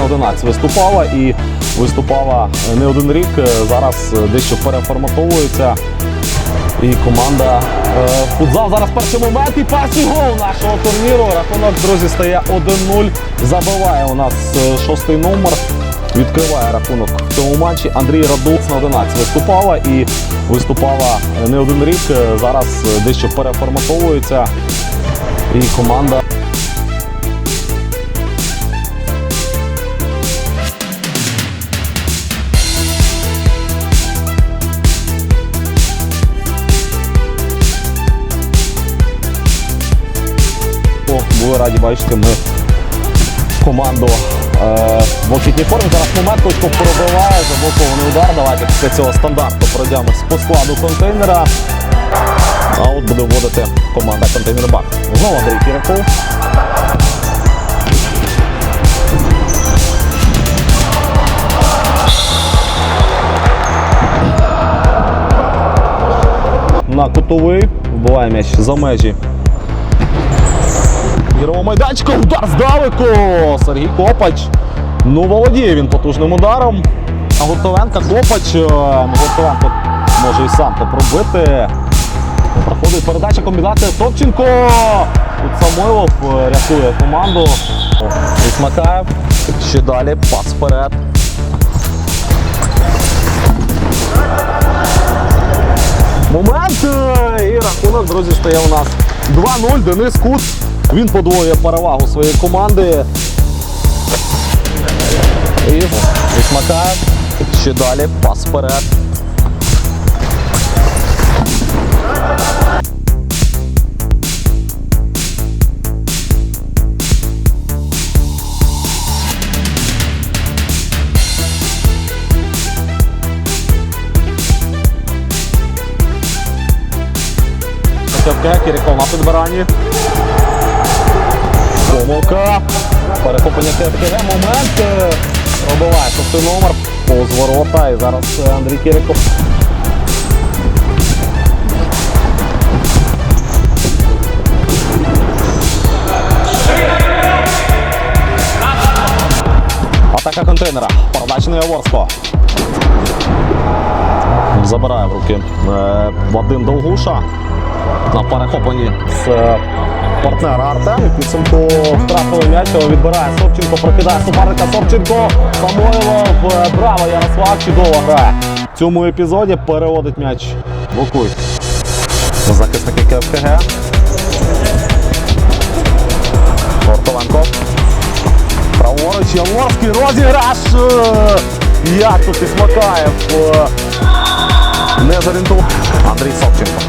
11 виступала і виступала не один рік. Е, Зараз е, дещо переформатовується. І команда е, футзал зараз перший момент і перший гол нашого турніру. Рахунок, друзі, стає 1-0. Забиває у нас е, шостий номер. Відкриває рахунок в цьому матчі. Андрій Радуц на 11 виступала і виступала е, не один рік. Е, Зараз е, дещо переформатовується. І команда Були раді бачити ми команду е, в окітній формі. Зараз момент Кучко пробиває, заблокований удар. Давайте після цього стандарту пройдемось по складу контейнера. А от буде вводити команда контейнер Бак. Знову Андрій Кіраков. На кутовий. Вбиває м'яч за межі Ігрового майданчика, удар здалеку. Сергій Копач. Ну, володіє він потужним ударом. А Гуртовенка Копач. е, Гуртовенко може і сам то пробити. Проходить передача комбінація Собченко. Тут Самойлов е, рятує команду. Ісмакаєв. Ще далі. Пас вперед. Момент е, і рахунок, друзі, стає у нас 2-0. Денис Кут. Він подвоює перевагу своєї команди. І Ісмакаєв. Ще далі. Пас вперед. Кіріков на підбиранні. Помилка. Перехоплення КФКГ. Момент. е, Пробиває шостий номер. Повз ворота. І зараз Андрій Кіріков. Атака контейнера. Передача на Яворського. Забирає в руки е, Вадим Долгуша на перехопленні з е, партнера Артем. І підсумку втратили м'яч, його відбирає Собченко, прокидає суперника Собченко. Самойлов, е, браво, Ярослав, чудово грає. В цьому епізоді переводить м'яч Вокуй. Захисники КФКГ. Гортовенко. Праворуч, Яворський розіграш. Е, Як тут Ісмакаєв е, не зорієнтував. Андрій Собченко.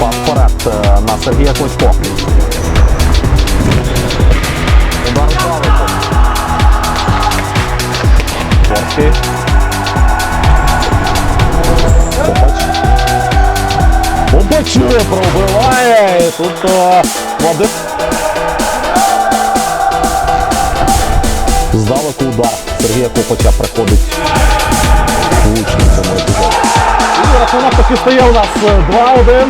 Пас вперед на Сергія Клочко. Копач пробиває. І Тут е, Здалеку удар Сергія Копача приходить влучно в цьому епізоді. І рахунок таки стає у нас е, 2-1.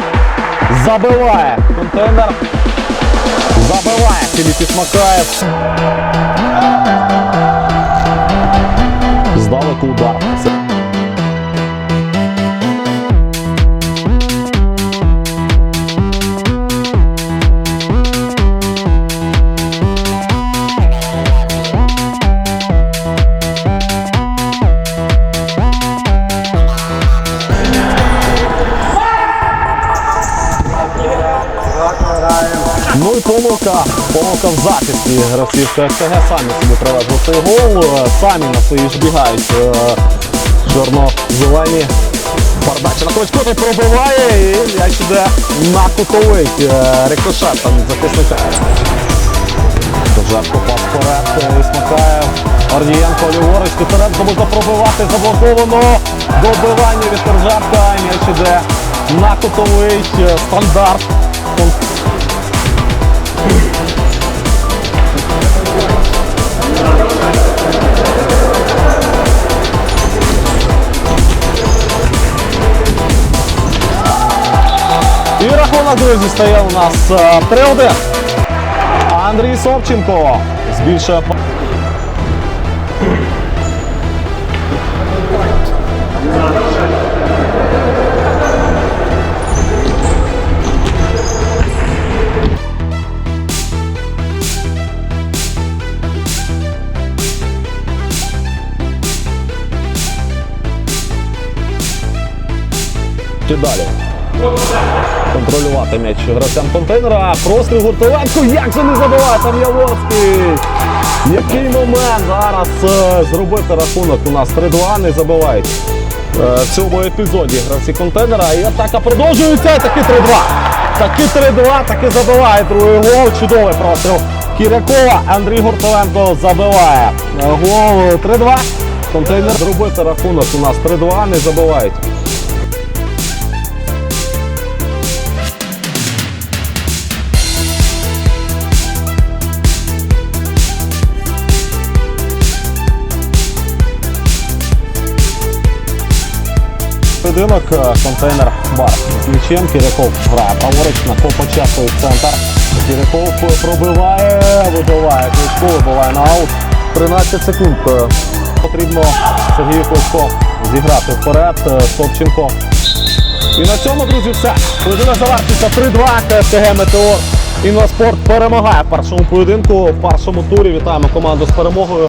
Забиває контейнер. Філіп Ісмакаєв. Здалеку удар. Помилка, помилка в захисті гравців КФКГ самі собі привезли цей гол, самі на свої ж бігають е, чорно-зелені. Передача на Клочко не пробиває і м'яч іде на кутовий е, рикошет там захисника. Довжевко пас вперед, е, Ісмакаєв, Ордієнко ліворуч, вперед забуде пробивати, заблоковано. Добивання від Торжавка, м'яч іде на кутовий стандарт. А, друзі, стає у нас 3-1. Андрій Собченко збільшує. Далі. Контролювати м'яч гравцям контейнера. Простріл Гуртовенко. Як же не забиває там? Який момент зараз е, зробити рахунок у нас 3-2 не забивають. Е, В цьому епізоді гравці контейнера і атака продовжується. І таки 3-2. Таки 3-2, таки забиває другий гол. Чудовий простріл Кірякова. Андрій Гуртовенко забиває. Е, Гол 3-2. Контейнер зробити рахунок у нас 3-2 не забивають. Поєдинок е, контейнер бар з м'ячем. Кіряков грає праворуч на Копачасовий центр. Кіряков пробиває, вибиває Кличко, вибиває на аут. 13 секунд. е, Потрібно Сергію Кличко зіграти вперед. Е, Собченко. І на цьому, друзі, все. Поєдинок завершиться 3-2. КСТГ Метеор. Інваспорт перемагає в першому поєдинку. В першому турі вітаємо команду з перемогою.